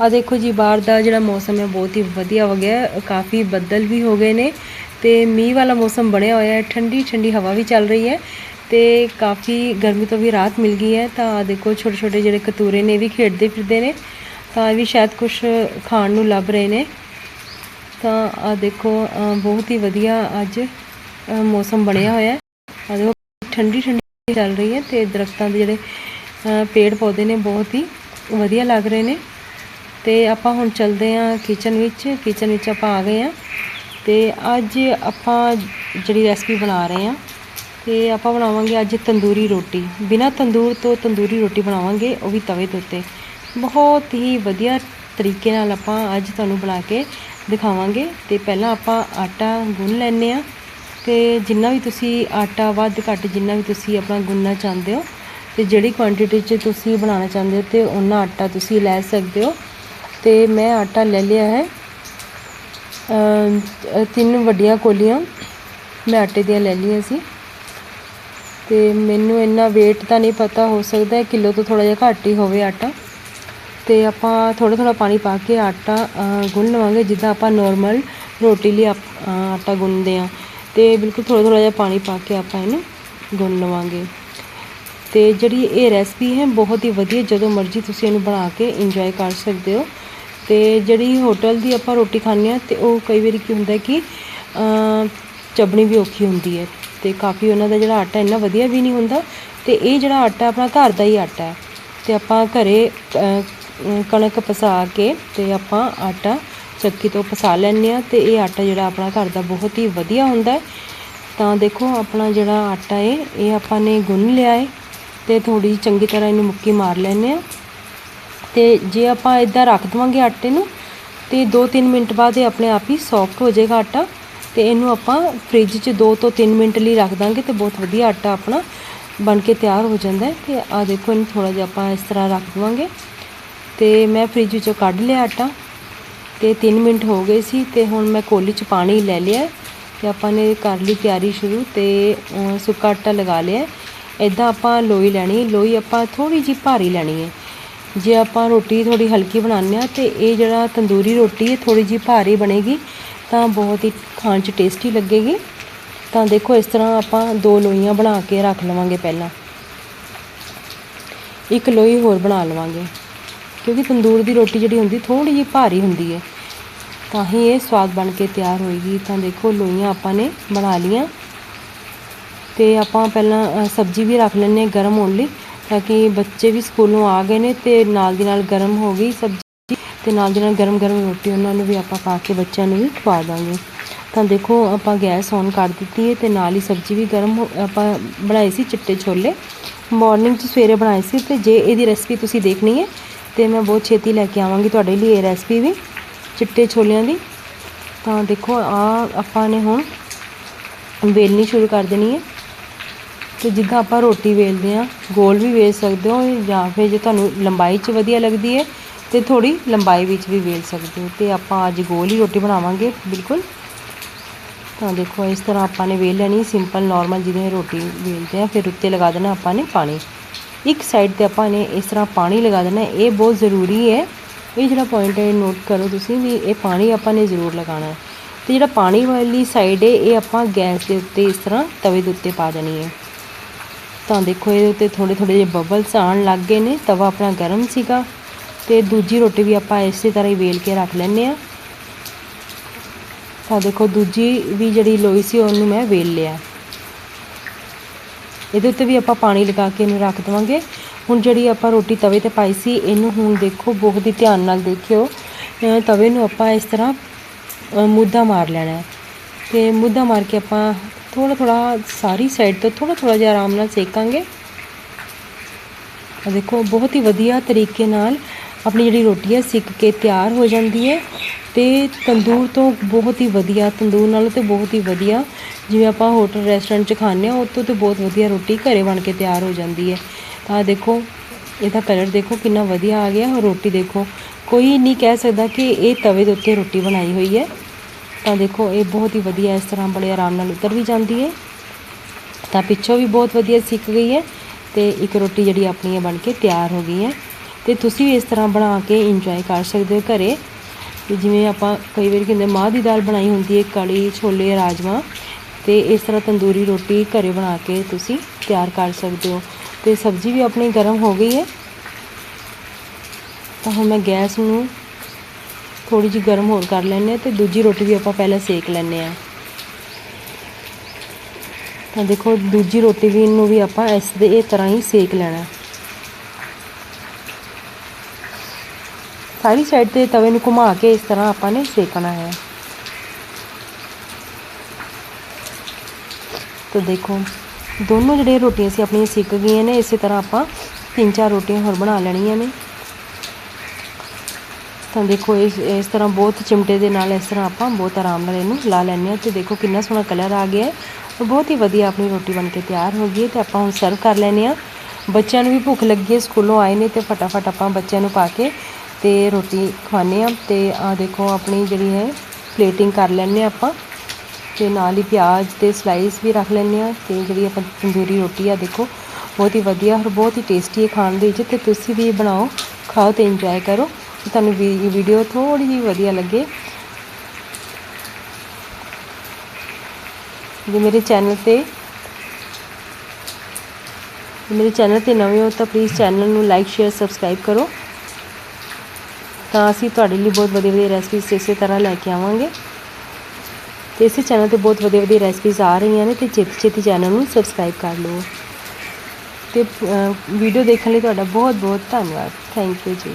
ਆ ਦੇਖੋ ਜੀ, ਬਾਹਰ ਦਾ ਜਿਹੜਾ ਮੌਸਮ ਹੈ, ਬਹੁਤ ਹੀ ਵਧੀਆ ਹੋ ਗਿਆ ਕਾਫੀ ਬੱਦਲ ਵੀ ਹੋ ਗਏ ਨੇ ਤੇ ਮੀਂਹ ਵਾਲਾ ਮੌਸਮ ਬਣਿਆ ਹੋਇਆ ਹੈ। ਠੰਡੀ ਠੰਡੀ ਹਵਾ ਵੀ ਚੱਲ ਰਹੀ ਹੈ ਤੇ ਕਾਫੀ ਗਰਮੀ ਤੋਂ ਵੀ ਰਾਹਤ ਮਿਲ ਗਈ ਹੈ। ਤਾਂ ਦੇਖੋ ਛੋਟੇ ਛੋਟੇ ਜਿਹੜੇ ਕਤੂਰੇ ਨੇ, ਇਹ ਵੀ ਖੇਡਦੇ ਫਿਰਦੇ ਨੇ। ਤਾਂ ਇਹ ਵੀ ਸ਼ਾਇਦ ਕੁਝ ਖਾਣ ਨੂੰ ਲੱਭ ਰਹੇ ਨੇ। ਤਾਂ ਆ ਦੇਖੋ ਬਹੁਤ ਹੀ ਵਧੀਆ ਅੱਜ ਮੌਸਮ ਬਣਿਆ ਹੋਇਆ ਹੈ। ਆ ਦੇਖੋ, ਠੰਡੀ ਠੰਡੀ ਚੱਲ ਰਹੀ ਹੈ ਤੇ ਦਰਖਤਾਂ ਦੇ ਜਿਹੜੇ ਪੇੜ ਪੌਦੇ ਨੇ, ਬਹੁਤ ਹੀ ਵਧੀਆ ਲੱਗ ਰਹੇ ਨੇ। ਤੇ ਆਪਾਂ ਹੁਣ ਚੱਲਦੇ ਹਾਂ ਕਿਚਨ ਵਿੱਚ। ਕਿਚਨ ਵਿੱਚ ਆਪਾਂ ਆ ਗਏ ਹਾਂ ਤੇ ਅੱਜ ਆਪਾਂ ਜਿਹੜੀ ਰੈਸਪੀ ਬਣਾ ਰਹੇ ਹਾਂ ਤੇ ਆਪਾਂ ਬਣਾਵਾਂਗੇ ਅੱਜ ਤੰਦੂਰੀ ਰੋਟੀ। ਬਿਨਾ ਤੰਦੂਰ ਤੋਂ ਤੰਦੂਰੀ ਰੋਟੀ ਬਣਾਵਾਂਗੇ, ਉਹ ਵੀ ਤਵੇ ਦੇ ਉੱਤੇ। ਬਹੁਤ ਹੀ ਵਧੀਆ ਤਰੀਕੇ ਨਾਲ ਆਪਾਂ ਅੱਜ ਤੁਹਾਨੂੰ ਬਣਾ ਕੇ ਦਿਖਾਵਾਂਗੇ। ਤੇ ਪਹਿਲਾਂ ਆਪਾਂ ਆਟਾ ਗੁੰਨ ਲੈਂਦੇ ਆ ਤੇ ਜਿੰਨਾ ਵੀ ਤੁਸੀਂ ਆਟਾ ਵੱਧ ਘੱਟ ਜਿੰਨਾ ਵੀ ਤੁਸੀਂ ਆਪਣਾ ਗੁੰਨਣਾ ਚਾਹੁੰਦੇ ਹੋ ਤੇ ਜਿਹੜੀ ਕੁਆਂਟੀਟੀ 'ਚ ਤੁਸੀਂ ਬਣਾਉਣਾ ਚਾਹੁੰਦੇ ਹੋ ਤੇ ਉਹਨਾਂ ਆਟਾ ਤੁਸੀਂ ਲੈ ਸਕਦੇ ਹੋ। ਅਤੇ ਮੈਂ ਆਟਾ ਲੈ ਲਿਆ ਹੈ। ਤਿੰਨ ਵੱਡੀਆਂ ਕੋਲੀਆਂ ਮੈਂ ਆਟੇ ਦੀਆਂ ਲੈ ਲਈਆਂ ਸੀ। ਤੇ ਮੈਨੂੰ ਇੰਨਾ weight ਤਾਂ ਨਹੀਂ ਪਤਾ, ਹੋ ਸਕਦਾ ਹੈ ਕਿਲੋ ਤੋਂ ਥੋੜਾ ਜਿਹਾ ਘੱਟ ਹੀ ਹੋਵੇ ਆਟਾ। ਤੇ ਆਪਾਂ ਥੋੜਾ ਥੋੜਾ ਪਾਣੀ ਪਾ ਕੇ ਆਟਾ ਗੁੰਨ ਲਵਾਂਗੇ, ਜਿੱਦਾਂ ਆਪਾਂ ਨਾਰਮਲ ਰੋਟੀ ਲਈ ਆਪ- ਆਟਾ ਗੁੰਨਦੇ ਆ ਤੇ ਬਿਲਕੁਲ ਥੋੜਾ ਥੋੜਾ ਜਿਹਾ ਪਾਣੀ ਪਾ ਕੇ ਆਪਾਂ ਇਹਨੂੰ ਗੁੰਨ ਲਵਾਂਗੇ। ਤੇ ਜਿਹੜੀ ਇਹ ਰੈਸਪੀ ਹੈ, ਬਹੁਤ ਹੀ ਵਧੀਆ, ਜਦੋਂ ਮਰਜ਼ੀ ਤੁਸੀਂ ਇਹਨੂੰ ਬਣਾ ਕੇ ਇੰਜੋਏ ਕਰ ਸਕਦੇ ਹੋ। ਅਤੇ ਜਿਹੜੀ ਹੋਟਲ ਦੀ ਆਪਾਂ ਰੋਟੀ ਖਾਂਦੇ ਹਾਂ ਅਤੇ ਉਹ ਕਈ ਵਾਰੀ ਕੀ ਹੁੰਦਾ ਕਿ ਅ, ਵੀ ਔਖੀ ਹੁੰਦੀ ਹੈ ਅਤੇ ਕਾਫੀ ਉਹਨਾਂ ਦਾ ਜਿਹੜਾ ਆਟਾ ਇੰਨਾ ਵਧੀਆ ਵੀ ਨਹੀਂ ਹੁੰਦਾ ਅਤੇ ਇਹ ਜਿਹੜਾ ਆਟਾ ਆਪਣਾ ਘਰ ਦਾ ਹੀ ਆਟਾ ਹੈ। ਤੇ ਆਪਾਂ ਘਰੇ ਕਣਕ ਪਸਾ ਕੇ ਅਤੇ ਆਪਾਂ ਆਟਾ ਚੱਕੀ ਤੋਂ ਪਸਾ ਲੈਂਦੇ ਹਾਂ ਅਤੇ ਇਹ ਆਟਾ ਜਿਹੜਾ ਆਪਣਾ ਘਰ ਦਾ ਬਹੁਤ ਹੀ ਵਧੀਆ ਹੁੰਦਾ ਤਾਂ ਦੇਖੋ ਆਪਣਾ ਜਿਹੜਾ ਆਟਾ ਹੈ ਇਹ ਆਪਾਂ ਨੇ ਗੁੰਨ ਲਿਆ ਹੈ ਤੇ ਥੋੜੀ ਚੰਗੀ ਤਰ੍ਹਾਂ ਇਹਨੂੰ ਮੁੱਕੀ ਮਾਰ ਲੈਂਦੇ ਹਾਂ। ਤੇ ਜੇ ਆਪਾਂ ਇਦਾਂ ਰੱਖ ਦਵਾਂਗੇ ਆਟੇ ਨੂੰ, ਤੇ 2-3 ਮਿੰਟ ਬਾਅਦ ਇਹ ਆਪਣੇ ਆਪ ਹੀ ਸੌਫਟ ਹੋ ਜਾਏਗਾ ਆਟਾ। ਤੇ ਇਹਨੂੰ ਆਪਾਂ ਫ੍ਰਿਜ 'ਚ 2 ਤੋਂ 3 ਮਿੰਟ ਲਈ ਰੱਖ ਦਾਂਗੇ ਤੇ ਬਹੁਤ ਵਧੀਆ ਆਟਾ ਆਪਣਾ ਬਣ ਕੇ ਤਿਆਰ ਹੋ ਜਾਂਦਾ ਹੈ। ਤੇ ਆ ਦੇਖੋ, ਇਹਨੂੰ ਥੋੜਾ ਜਿਹਾ ਆਪਾਂ ਇਸ ਤਰ੍ਹਾਂ ਰੱਖ ਦਵਾਂਗੇ। ਤੇ ਮੈਂ ਫ੍ਰਿਜ ਵਿੱਚੋਂ ਕੱਢ ਲਿਆ ਆਟਾ। ਤੇ 3 ਮਿੰਟ ਹੋ ਗਏ ਸੀ ਤੇ ਹੁਣ ਮੈਂ ਕੋਲੀ 'ਚ ਪਾਣੀ ਲੈ ਲਿਆ ਤੇ ਆਪਾਂ ਨੇ ਕਰ ਲਈ ਤਿਆਰੀ ਸ਼ੁਰੂ ਤੇ ਸੁੱਕਾ ਆਟਾ ਲਗਾ ਲਿਆ ਇਦਾਂ ਆਪਾਂ ਲੋਈ ਲੈਣੀ ਲੋਈ ਆਪਾਂ ਥੋੜੀ ਜਿਹੀ ਭਾਰੀ ਲੈਣੀ ਹੈ। ਜੇ ਆਪਾਂ ਰੋਟੀ ਥੋੜੀ ਹਲਕੀ ਬਣਾਉਂਦੇ ਆ ਤੇ ਇਹ ਜਿਹੜਾ ਤੰਦੂਰੀ ਰੋਟੀ ਹੈ ਥੋੜੀ ਜਿਹੀ ਭਾਰੀ ਬਣੇਗੀ, ਤਾਂ ਬਹੁਤ ਹੀ ਖਾਣ 'ਚ ਟੇਸਟੀ ਲੱਗੇਗੀ। ਤਾਂ ਦੇਖੋ, ਇਸ ਤਰ੍ਹਾਂ ਆਪਾਂ ਦੋ ਲੋਈਆਂ ਬਣਾ ਕੇ ਰੱਖ ਲਵਾਂਗੇ ਪਹਿਲਾਂ। ਇੱਕ ਲੋਈ ਹੋਰ ਬਣਾ ਲਵਾਂਗੇ, ਕਿਉਂਕਿ ਤੰਦੂਰ ਦੀ ਰੋਟੀ ਜਿਹੜੀ ਹੁੰਦੀ ਥੋੜੀ ਜਿਹੀ ਭਾਰੀ ਹੁੰਦੀ ਹੈ। ਤਾਂ ਹੀ ਇਹ ਸਵਾਦ ਬਣ ਕੇ ਤਿਆਰ ਹੋਏਗੀ। ਤਾਂ ਦੇਖੋ, ਲੋਈਆਂ ਆਪਾਂ ਨੇ ਬਣਾ ਲੀਆਂ ਤੇ ਆਪਾਂ ਪਹਿਲਾਂ ਸਬਜ਼ੀ ਵੀ ਰੱਖ ਲੈਂਦੇ ਹਾਂ ਗਰਮ ਹੋਣ ਲਈ। ਤਾਂ ਕਿ ਬੱਚੇ ਵੀ ਸਕੂਲੋਂ ਆ ਗਏ ਨੇ ਤੇ ਨਾਲ ਦੀ ਨਾਲ ਗਰਮ ਹੋ ਗਈ ਸਬਜ਼ੀ ਤੇ ਨਾਲ ਦੀ ਨਾਲ ਗਰਮ ਗਰਮ ਰੋਟੀ ਉਹਨਾਂ ਨੂੰ ਵੀ ਆਪਾਂ ਪਾ ਕੇ ਬੱਚਿਆਂ ਨੂੰ ਵੀ ਖਵਾ ਦਾਂਗੇ। ਤਾਂ ਦੇਖੋ, ਆਪਾਂ ਗੈਸ ਔਨ ਕਰ ਦਿੱਤੀ ਹੈ ਤੇ ਨਾਲ ਹੀ ਸਬਜ਼ੀ ਵੀ ਗਰਮ ਹੋ- ਆਪਾਂ ਬਣਾਈ ਸੀ ਚਿੱਟੇ ਛੋਲੇ। ਮਾਰਨਿੰਗ 'ਚ ਸਵੇਰੇ ਬਣਾਏ ਸੀ ਤੇ ਜੇ ਇਹਦੀ ਰੈਸਪੀ ਤੁਸੀਂ ਦੇਖਣੀ ਹੈ ਤੇ ਮੈਂ ਬਹੁਤ ਛੇਤੀ ਲੈ ਕੇ ਆਵਾਂਗੀ ਤੁਹਾਡੇ ਲਈ ਇਹ ਰੈਸਪੀ ਵੀ ਚਿੱਟੇ ਛੋਲਿਆਂ ਦੀ। ਤਾਂ ਦੇਖੋ, ਆ ਆਪਾਂ ਨੇ ਹੁਣ ਵੇਲਣੀ ਸ਼ੁਰੂ ਕਰ ਦੇਣੀ ਹੈ। ਤੇ ਜਿੱਦਾਂ ਆਪਾਂ ਰੋਟੀ ਵੇਲਦੇ ਆ ਗੋਲ ਵੀ ਵੇਲ ਸਕਦੇ ਹੋ ਜਾਂ ਫਿਰ ਜੇ ਤੁਹਾਨੂੰ ਲੰਬਾਈ 'ਚ ਵਧੀਆ ਲੱਗਦੀ ਹੈ, ਤੇ ਥੋੜੀ ਲੰਬਾਈ ਵਿੱਚ ਵੀ ਵੇਲ ਸਕਦੇ ਹੋ। ਤੇ ਆਪਾਂ ਅੱਜ ਗੋਲ ਹੀ ਰੋਟੀ ਬਣਾਵਾਂਗੇ, ਬਿਲਕੁਲ। ਤਾਂ ਦੇਖੋ, ਇਸ ਤਰ੍ਹਾਂ ਆਪਾਂ ਨੇ ਵੇਲ ਲੈਣੀ, ਸਿੰਪਲ, ਨਾਰਮਲ ਜਿਵੇਂ ਰੋਟੀ ਵੇਲਦੇ ਆ ਫਿਰ ਉੱਤੇ ਲਗਾ ਦੇਣਾ ਆਪਾਂ ਨੇ ਪਾਣੀ। ਇੱਕ ਸਾਈਡ ਤੇ ਆਪਾਂ ਨੇ ਇਸ ਤਰ੍ਹਾਂ ਪਾਣੀ ਲਗਾ ਦੇਣਾ, ਇਹ ਬਹੁਤ ਜ਼ਰੂਰੀ ਹੈ। ਇਹ ਜਿਹੜਾ ਪੁਆਇੰਟ ਹੈ ਨੋਟ ਕਰੋ ਤੁਸੀਂ ਵੀ ਇਹ ਪਾਣੀ ਆਪਾਂ ਨੇ ਜ਼ਰੂਰ ਲਗਾਉਣਾ ਹੈ। ਤੇ ਜਿਹੜਾ ਪਾਣੀ ਵਾਲੀ ਸਾਈਡ ਹੈ, ਇਹ ਆਪਾਂ ਗੈਸ ਦੇ ਉੱਤੇ ਇਸ ਤਰ੍ਹਾਂ ਤਵੇ ਦੇ ਉੱਤੇ ਪਾ ਦੇਣੀ ਹੈ। ਤਾਂ ਦੇਖੋ, ਇਹਦੇ ਉੱਤੇ ਥੋੜੇ ਥੋੜੇ ਜਿਹੇ ਬਬਲਸ ਆਉਣ ਲੱਗ ਗਏ ਨੇ। ਤਵਾ ਆਪਣਾ ਗਰਮ ਸੀਗਾ ਤੇ ਦੂਜੀ ਰੋਟੀ ਵੀ ਆਪਾਂ ਇਸੇ ਤਰ੍ਹਾਂ ਹੀ ਵੇਲ ਕੇ ਰੱਖ ਲੈਂਦੇ ਆ ਤਾਂ ਦੇਖੋ, ਦੂਜੀ ਵੀ ਜਿਹੜੀ ਲੋਈ ਸੀ, ਉਹਨੂੰ ਮੈਂ ਵੇਲ ਲਿਆ। ਇਹਦੇ ਉੱਤੇ ਵੀ ਆਪਾਂ ਪਾਣੀ ਲਗਾ ਕੇ ਇਹਨੂੰ ਰੱਖ ਦਵਾਂਗੇ। ਹੁਣ ਜਿਹੜੀ ਆਪਾਂ ਰੋਟੀ ਤਵੇ ਤੇ ਪਾਈ ਸੀ, ਇਹਨੂੰ ਹੁਣ ਦੇਖੋ, ਬਹੁਤ ਹੀ ਧਿਆਨ ਨਾਲ ਦੇਖਿਓ। ਤਵੇ ਨੂੰ ਆਪਾਂ ਇਸ ਤਰ੍ਹਾਂ, ਅਹ ਮੁੱਦਾ ਮਾਰ ਲੈਣਾ ਹੈ। ਤੇ ਮੁੱਦਾ ਮਾਰ ਕੇ ਆਪਾਂ ਥੋੜਾ ਥੋੜਾ ਸਾਰੀ ਸਾਈਡ ਤੋਂ ਥੋੜਾ ਥੋੜਾ ਜਿਹਾ ਆਰਾਮ ਨਾਲ ਸੇਕਾਂਗੇ। ਆ ਦੇਖੋ, ਬਹੁਤ ਹੀ ਵਧੀਆ ਤਰੀਕੇ ਨਾਲ ਆਪਣੀ ਜਿਹੜੀ ਰੋਟੀ ਹੈ ਸਿੱਕ ਕੇ ਤਿਆਰ ਹੋ ਜਾਂਦੀ ਹੈ ਤੇ ਤੰਦੂਰ ਤੋਂ ਬਹੁਤ ਹੀ ਵਧੀਆ, ਤੰਦੂਰ ਨਾਲੋਂ ਤੇ ਬਹੁਤ ਹੀ ਵਧੀਆ ਜਿਵੇਂ ਆਪਾਂ ਹੋਟਲ ਰੈਸਟੋਰੈਂਟ 'ਚ ਖਾਂਦੇ ਹਾਂ ਉਹ ਤੋਂ ਤੇ ਬਹੁਤ ਵਧੀਆ ਰੋਟੀ ਘਰੇ ਬਣ ਕੇ ਤਿਆਰ ਹੋ ਜਾਂਦੀ ਹੈ। ਤਾਂ ਦੇਖੋ, ਇਹਦਾ ਕਲਰ ਦੇਖੋ ਕਿੰਨਾ ਵਧੀਆ ਆ ਗਿਆ ਔਰ ਰੋਟੀ ਦੇਖੋ। ਕੋਈ ਨਹੀਂ ਕਹਿ ਸਕਦਾ ਕਿ ਇਹ ਤਵੇ ਦੇ ਉੱਤੇ ਰੋਟੀ ਬਣਾਈ ਹੋਈ ਹੈ। ਤਾਂ ਦੇਖੋ, ਇਹ ਬਹੁਤ ਹੀ ਵਧੀਆ ਇਸ ਤਰ੍ਹਾਂ ਬੜੇ ਆਰਾਮ ਨਾਲ ਉਤਰ ਵੀ ਜਾਂਦੀ ਹੈ। ਤਾਂ ਪਿੱਛੋਂ ਵੀ ਬਹੁਤ ਵਧੀਆ ਸਿੱਖ ਗਈ ਹੈ ਤੇ ਇੱਕ ਰੋਟੀ ਜਿਹੜੀ ਆਪਣੀ ਬਣ ਕੇ ਤਿਆਰ ਹੋ ਗਈ ਹੈ। ਤੇ ਤੁਸੀਂ ਵੀ ਇਸ ਤਰ੍ਹਾਂ ਬਣਾ ਕੇ ਇੰਜੋਏ ਕਰ ਸਕਦੇ ਹੋ ਘਰੇ। ਤੇ ਜਿਵੇਂ ਆਪਾਂ ਕਈ ਵਾਰੀ ਕਹਿੰਦੇ ਮਾਹ ਦੀ ਦਾਲ ਬਣਾਈ ਹੁੰਦੀ ਹੈ, ਕੜੀ, ਛੋਲੇ ਰਾਜਮਾ ਤੇ ਇਸ ਤਰ੍ਹਾਂ ਤੰਦੂਰੀ ਰੋਟੀ ਘਰੇ ਬਣਾ ਕੇ ਤੁਸੀਂ ਤਿਆਰ ਕਰ ਸਕਦੇ ਹੋ। ਤੇ ਸਬਜ਼ੀ ਵੀ ਆਪਣੀ ਗਰਮ ਹੋ ਗਈ ਹੈ। ਤਾਂ ਹੁਣ ਮੈਂ ਗੈਸ ਨੂੰ ਥੋੜੀ ਜਿਹੀ ਗਰਮ ਹੋਰ ਕਰ ਲੈਂਦੇ ਲੈਣੇ ਤੇ ਦੂਜੀ ਰੋਟੀ ਵੀ ਆਪਾਂ ਪਹਿਲਾਂ ਸੇਕ ਲੈਂਦੇ ਆ ਤਾਂ ਦੇਖੋ, ਦੂਜੀ ਰੋਟੀ ਵੀ ਇਹਨੂੰ ਵੀ ਆਪਾਂ ਇਸ ਦੇ ਇਹ ਤਰ੍ਹਾਂ ਹੀ ਸੇਕ ਲੈਣਾ। ਸਾਰੀ ਸਾਈਡ ਤੇ ਤਵੇ ਨੂੰ ਘੁਮਾ ਕੇ ਇਸ ਤਰ੍ਹਾਂ ਆਪਾਂ ਨੇ ਸੇਕਣਾ ਹੈ। ਤਾਂ ਦੇਖੋ, ਦੋਨੋਂ ਜਿਹੜੇ ਰੋਟੀਆਂ ਸੀ ਆਪਣੀਆਂ ਸਿੱਕ ਗਈਆਂ ਨੇ, ਇਸੇ ਤਰ੍ਹਾਂ ਆਪਾਂ ਤਿੰਨ ਚਾਰ ਰੋਟੀਆਂ ਹੋਰ ਬਣਾ ਲੈਣੀਆਂ ਨੇ। ਤਾਂ ਦੇਖੋ, ਇਸ ਇਸ ਤਰ੍ਹਾਂ ਬਹੁਤ ਚਿਮਟੇ ਦੇ ਨਾਲ ਇਸ ਤਰ੍ਹਾਂ ਆਪਾਂ ਬਹੁਤ ਆਰਾਮ ਨਾਲ ਇਹਨੂੰ ਲਾ ਲੈਂਦੇ ਹਾਂ ਤੇ ਦੇਖੋ ਕਿੰਨਾ ਸੋਹਣਾ ਕਲਰ ਆ ਗਿਆ ਹੈ ਉਹ ਬਹੁਤ ਹੀ ਵਧੀਆ ਆਪਣੀ ਰੋਟੀ ਬਣ ਕੇ ਤਿਆਰ ਹੋ ਗਈ ਹੈ ਤੇ ਆਪਾਂ ਹੁਣ ਸਰਵ ਕਰ ਲੈਂਦੇ ਹਾਂ। ਬੱਚਿਆਂ ਨੂੰ ਵੀ ਭੁੱਖ ਲੱਗੀ ਹੈ, ਸਕੂਲੋਂ ਆਏ ਨੇ ਤੇ ਫਟਾਫਟ ਆਪਾਂ ਬੱਚਿਆਂ ਨੂੰ ਪਾ ਕੇ ਤੇ ਰੋਟੀ ਖਵਾਉਂਦੇ ਹਾਂ ਤੇ ਆ ਦੇਖੋ ਆਪਣੀ ਜਿਹੜੀ ਹੈ ਪਲੇਟਿੰਗ ਕਰ ਲੈਂਦੇ ਆ ਆਪਾਂ ਤੇ ਨਾਲ ਹੀ ਪਿਆਜ਼ ਤੇ ਸਲਾਈਸ ਵੀ ਰੱਖ ਲੈਂਦੇ ਆ ਤੇ ਜਿਹੜੀ ਆਪਾਂ ਤੰਦੂਰੀ ਰੋਟੀ ਆ ਦੇਖੋ ਬਹੁਤ ਹੀ ਵਧੀਆ ਔਰ ਬਹੁਤ ਹੀ ਟੇਸਟੀ ਹੈ ਖਾਣ ਦੇ ਵਿੱਚ ਤੇ ਤੁਸੀਂ ਵੀ ਬਣਾਓ, ਖਾਓ ਤੇ ਇੰਜੋਏ ਕਰੋ। ਤੁਹਾਨੂੰ ਵੀ ਵੀਡੀਓ ਥੋੜੀ ਜਿਹੀ ਵਧੀਆ ਲੱਗੇ। ਜੇ ਮੇਰੇ ਚੈਨਲ ਤੇ ਮੇਰੇ ਚੈਨਲ ਤੇ ਨਵੇਂ ਹੋ ਤਾਂ ਪਲੀਜ਼ ਚੈਨਲ ਨੂੰ ਲਾਈਕ ਸ਼ੇਅਰ ਸਬਸਕ੍ਰਾਈਬ ਕਰੋ। ਤਾਂ ਅਸੀਂ ਤੁਹਾਡੇ ਲਈ ਬਹੁਤ ਵਧੀਆ ਵਧੀਆ ਰੈਸਪੀਜ਼ ਇਸੇ ਤਰ੍ਹਾਂ ਲੈ ਕੇ ਆਵਾਂਗੇ। ਤੇ ਇਸੇ ਚੈਨਲ ਤੇ ਬਹੁਤ ਵਧੀਆ ਵਧੀਆ ਰੈਸਪੀਜ਼ ਆ ਰਹੀਆਂ ਨੇ ਤੇ ਛੇਤੀ ਛੇਤੀ ਚੈਨਲ ਨੂੰ ਸਬਸਕ੍ਰਾਈਬ ਕਰ ਲਓ। ਤੇ ਵੀਡੀਓ ਦੇਖਣ ਲਈ ਤੁਹਾਡਾ ਬਹੁਤ ਬਹੁਤ ਧੰਨਵਾਦ। ਥੈਂਕ ਯੂ ਜੀ।